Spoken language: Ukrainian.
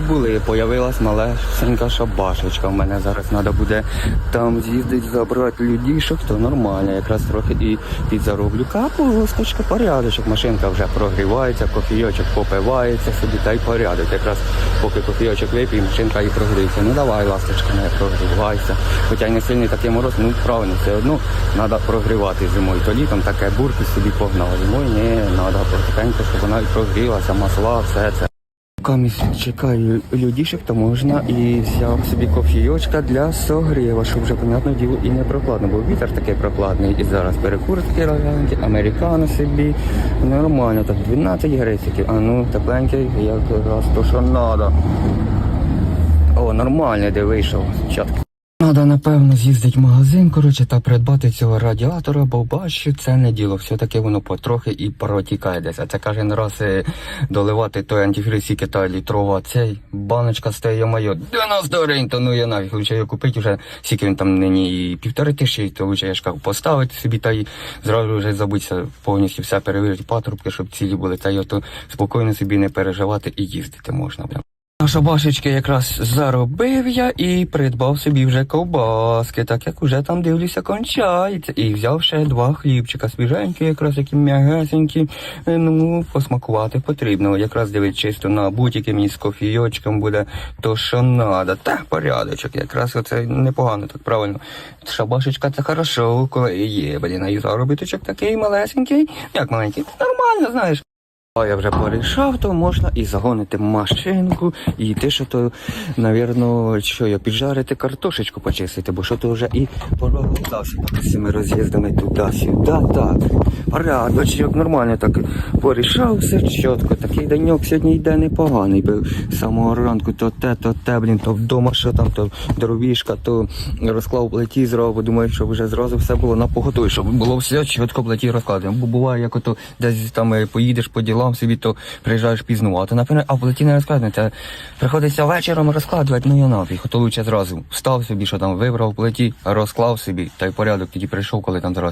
Були, появилась малесенька шабашечка. В мене зараз треба буде там з'їздити, забрати людішок, то нормально. Якраз трохи і підзароблю капу, капусточка, порядочок. Машинка вже прогрівається, кофійочок попивається собі та й порядок. Якраз поки кофійочок вип'є, машинка і прогріється. Ну давай, ласточка, не прогрівайся. Хоча й не сильний такий мороз, ну правильно, все одно треба прогрівати зимою. То літом таке бурки собі погнали. Зимою ні, треба потихеньку, щоб вона і прогрілася, масла, все це. Камість чекаю людішек, то можна і взяв собі кофійочка для согріва, щоб вже, понятно, діло і не прокладно, бо вітер такий прокладний. І зараз перекур такий легенький, американо собі. Нормально, так 12 грецьків, а ну тепленький, якраз то, що треба. О, нормально, де вийшов. Чітко. Надо, напевно, з'їздити в магазин, коротше, та придбати цього радіатора, бо бачу, це не діло. Все-таки воно потрохи і протікає десь. А це кожен раз е, доливати той антифриз, скільки та літрова цей баночка стає моє 90 гривень, то ну я навіть лучше його купити вже, скільки він там нині півтори тисячі, то лучше я ж поставити собі та й зразу вже забутися повністю все перевірити патрубки, щоб цілі були. Та й ото спокійно собі не переживати і їздити можна. На шабашечки якраз заробив я і придбав собі вже ковбаски, так як уже там дивлюся, кончається. І взяв ще два хлібчика свіженькі, якраз які м'ягесенькі. Е, Ну, посмакувати потрібно. Якраз дивить чисто на бутики мені з кофійочком буде то, що надо. Та порядочок, якраз оце непогано, так правильно. Шабашечка це хорошо, коли є, блін, і заробіточок такий малесенький. Як маленький? Нормально, знаєш. А я вже порішав, то можна і загонити машинку, і йти, що то, навірно, що я піджарити картошечку почистити, бо що то вже і проголодався з цими роз'їздами туди-сюди, так. Порядочок, нормально так порішав все чітко. Такий деньок сьогодні йде непоганий. Бо з самого ранку то те, то те, блін, то вдома що там, то дровішка, то розклав плиті зразу, думаю, щоб вже зразу все було на поготові, щоб було все чітко плиті розкладено. Бо буває, як ото десь там е, поїдеш по ділам собі, то приїжджаєш пізнувати. Наприклад, а в не розкладено. Приходиться вечором розкладувати, ну я нафіг. То лучше зразу встав собі, що там вибрав в плиті, розклав собі, та й порядок тоді прийшов, коли там зараз.